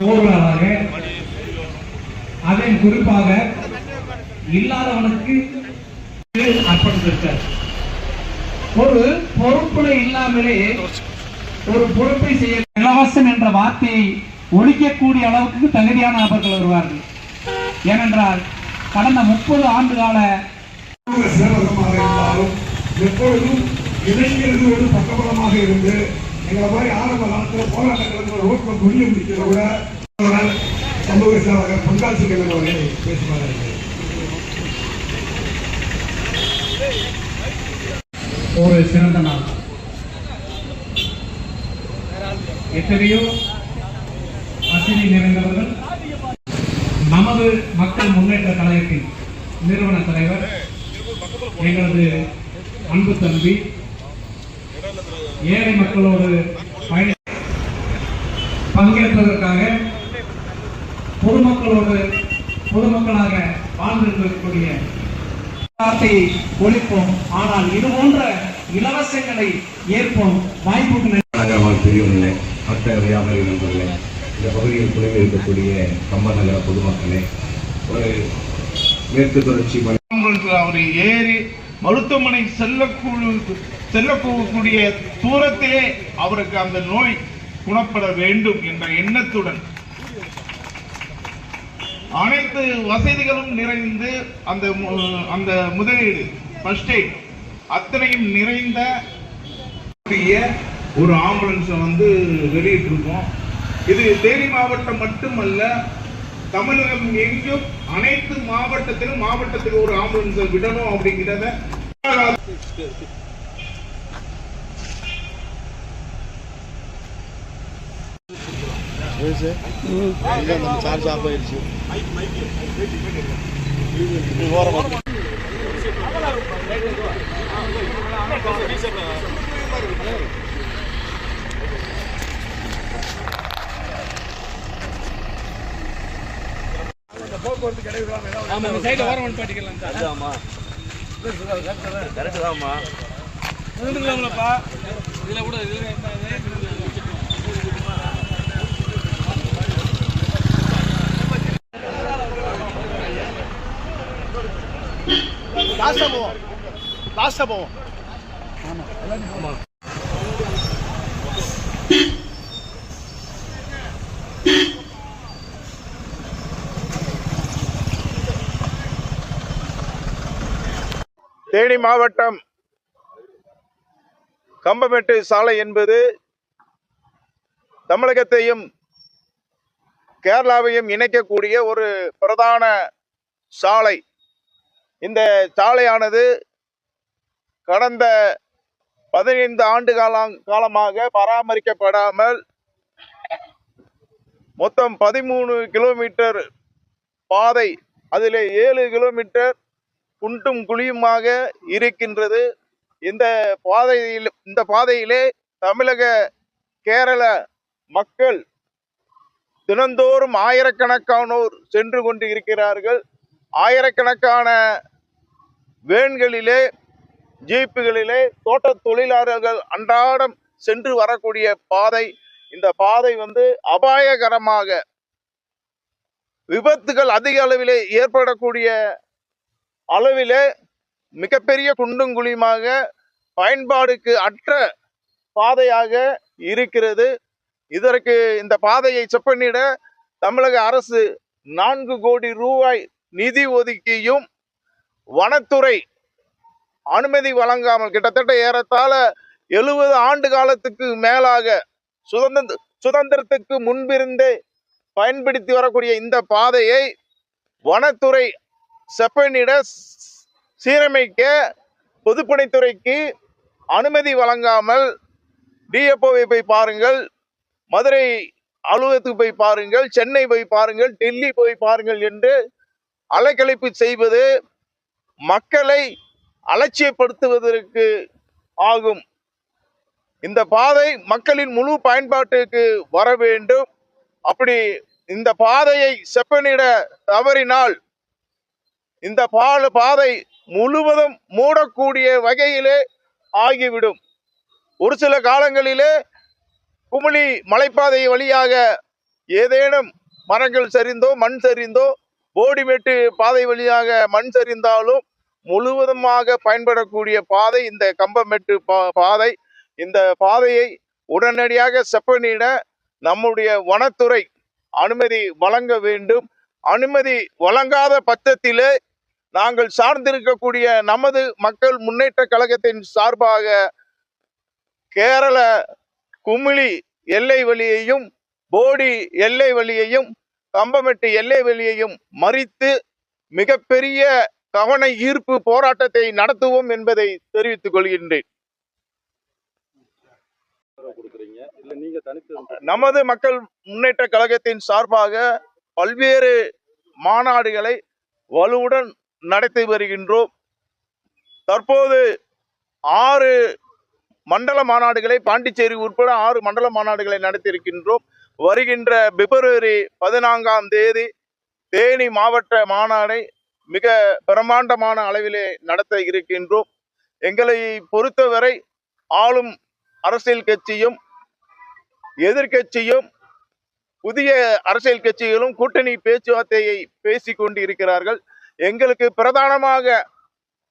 போர்களாக அதன் குறிப்பாக இல்லாதவனுக்கு அர்ப்பணித்திருக்கார் ஒரு பொறுப்புல இல்லாமலே ஒரு பொறுப்பை செய்ய இலவசம் என்ற வார்த்தையை ஒழிக்கக்கூடிய அளவுக்கு தகுதியான நபர்கள் வருவார்கள். ஏனென்றால் கடந்த முப்பது ஆண்டு கால சேவகமாக இருந்தாலும் எப்பொழுதும் இளைஞர்களோடு பக்கம் மாதிரி ஆரம்ப காலத்தில் போராட்டங்களுக்கு ரோட்ல முடிய முடிக்கிற கூட சமூக சேவகர் பங்காள் சிங்கன் பேசுவார்கள் ஒரு சிறந்த நாள். எத்தனையோ அசினி நிறைந்தவர்கள் நமது மக்கள் முன்னேற்ற கழகத்தின் நிறுவன தலைவர் எங்களது அன்பு தம்பி ஏழை மக்களோடு பங்கேற்பதற்காக பொதுமக்களோடு பொதுமக்களாக வாழ்ந்திருக்கக்கூடிய வார்த்தையை ஒழிப்போம். ஆனால் இது போன்ற இலவசங்களை ஏற்போம். வாய்ப்புகள் பெரியவர்களே மற்ற வியாபாரி நண்பர்களே இந்த பகுதியில் குழுமி இருக்கக்கூடிய கம்ப நகர பொதுமக்களே ஒரு மேற்கு தொடர்ச்சி அவர் ஏறி மருத்துவமனை செல்லக்கூடு செல்லக்கூடிய தூரத்திலே அவருக்கு அந்த நோய் குணப்பட வேண்டும் என்ற எண்ணத்துடன் அனைத்து வசதிகளும் நிறைந்து அந்த அந்த முதலீடு ஃபர்ஸ்ட் எய்ட் அத்தனையும் நிறைந்த கூடிய ஒரு ஆம்புலன்ஸை வந்து வெளியிட்டிருக்கோம். இது தேனி மாவட்டம் மட்டுமல்ல தமிழகம் எங்கும் அனைத்து மாவட்டத்திலும் மாவட்டத்தில் ஒரு ஆம்புலன்ஸை விடணும் அப்படிங்கிறத சார்ஜ் ஆஃப் ஆயிடுச்சு. ஓரமாக போக்குவரத்து கிடையாது சைடு ஓரம் ஒன் பாட்டிக்கலாம் சார். ஆமா கரெக்ட் இதில் கூட இதில் தேனி மாவட்டம் கம்பமெட்டு சாலை என்பது தமிழகத்தையும் கேரளாவையும் இணைக்கக்கூடிய ஒரு பிரதான சாலை. இந்த சாலையானது கடந்த பதினைந்து ஆண்டு காலம் காலமாக பராமரிக்கப்படாமல் மொத்தம் பதிமூணு கிலோமீட்டர் பாதை அதில் ஏழு கிலோமீட்டர் குண்டும் குழியுமாக இருக்கின்றது. இந்த பாதையில் இந்த பாதையிலே தமிழக கேரள மக்கள் தினந்தோறும் ஆயிரக்கணக்கானோர் சென்று கொண்டு இருக்கிறார்கள் ஆயிரக்கணக்கான வேன்களிலே ஜீப்புகளிலே தோட்ட தொழிலாளர்கள் அன்றாடம் சென்று வரக்கூடிய பாதை. இந்த பாதை வந்து அபாயகரமாக விபத்துகள் அதிக அளவிலே ஏற்படக்கூடிய அளவிலே மிகப்பெரிய குண்டும் குழியுமாக பயன்பாடுக்கு அற்ற பாதையாக இருக்கிறது. இதற்கு இந்த பாதையை செப்பனிட தமிழக அரசு நான்கு கோடி ரூபாய் நிதி ஒதுக்கியும் வனத்துறை அனுமதி வழங்காமல் கிட்டத்தட்ட ஏறத்தாழ எழுபது ஆண்டு காலத்துக்கு மேலாக சுதந்திர சுதந்திரத்துக்கு முன்பிருந்தே பயன்படுத்தி வரக்கூடிய இந்த பாதையை வனத்துறை செப்பனிட சீரமைக்க பொதுப்பணித்துறைக்கு அனுமதி வழங்காமல் டிஎப்ஓவை போய் பாருங்கள் மதுரை அலுவலகத்துக்கு போய் பாருங்கள் சென்னை போய் பாருங்கள் டெல்லி போய் பாருங்கள் என்று அலைக்கழிப்பு செய்வது மக்களை அலட்சியப்படுத்துவதற்கு ஆகும். இந்த பாதை மக்களின் முழு பயன்பாட்டுக்கு வர வேண்டும். அப்படி இந்த பாதையை செப்பனிட தவறினால் இந்த பால பாதை முழுவதும் மூடக்கூடிய வகையிலே ஆகிவிடும். ஒரு சில காலங்களிலே குமிழி மலைப்பாதை வழியாக ஏதேனும் மரங்கள் சரிந்தோ மண் சரிந்தோ கோடிமேட்டு பாதை வழியாக மண் சரிந்தாலும் முழுவதுமாக பயன்படக்கூடிய பாதை இந்த கம்பமெட்டு பா- பாதை இந்த பாதையை உடனடியாக செப்பனிட நம்முடைய வனத்துறை அனுமதி வழங்க வேண்டும். அனுமதி வழங்காத பட்சத்திலே நாங்கள் சார்ந்திருக்கக்கூடிய நமது மக்கள் முன்னேற்ற கழகத்தின் சார்பாக கேரள குமிழி எல்லை வழியையும் போடி எல்லை வழியையும் கம்பமெட்டு எல்லை வழியையும் மறித்து மிகப்பெரிய கவன ஈர்ப்பு போராட்டத்தை நடத்துவோம் என்பதை தெரிவித்துக் கொள்கின்றேன். நமது மக்கள் முன்னேற்ற கழகத்தின் சார்பாக பல்வேறு மாநாடுகளை வலுவுடன் நடத்தி வருகின்றோம். தற்போது ஆறு மண்டல மாநாடுகளை பாண்டிச்சேரி உட்பட ஆறு மண்டல மாநாடுகளை நடத்தியிருக்கின்றோம். வருகின்ற பிப்ரவரி பதினான்காம் தேதி தேனி மாவட்ட மாநாடை மிக பிரம்மாண்டமான அளவிலே நடத்த இருக்கின்றோம். எங்களை பொறுத்தவரை ஆளும் அரசியல் கட்சியும் எதிர்க்கட்சியும் புதிய அரசியல் கட்சிகளும் கூட்டணி பேச்சுவார்த்தையை பேசி கொண்டு இருக்கிறார்கள் எங்களுக்கு பிரதானமாக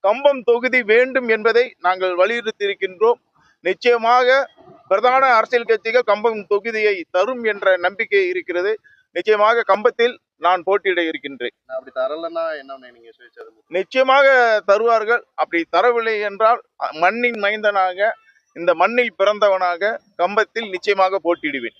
கம்பம் தொகுதி வேண்டும் என்பதை நாங்கள் வலியுறுத்தி இருக்கின்றோம் நிச்சயமாக பிரதான அரசியல் கட்சிகள் கம்பம் தொகுதியை தரும் என்ற நம்பிக்கை இருக்கிறது. நிச்சயமாக கம்பத்தில் நான் போட்டியிட இருக்கின்றேன். அப்படி தரலன்னா என்ன நிச்சயமாக தருவார்கள். அப்படி தரவில்லை என்றால் மண்ணின் மைந்தனாக இந்த மண்ணில் பிறந்தவனாக கம்பத்தில் நிச்சயமாக போட்டியிடுவேன்.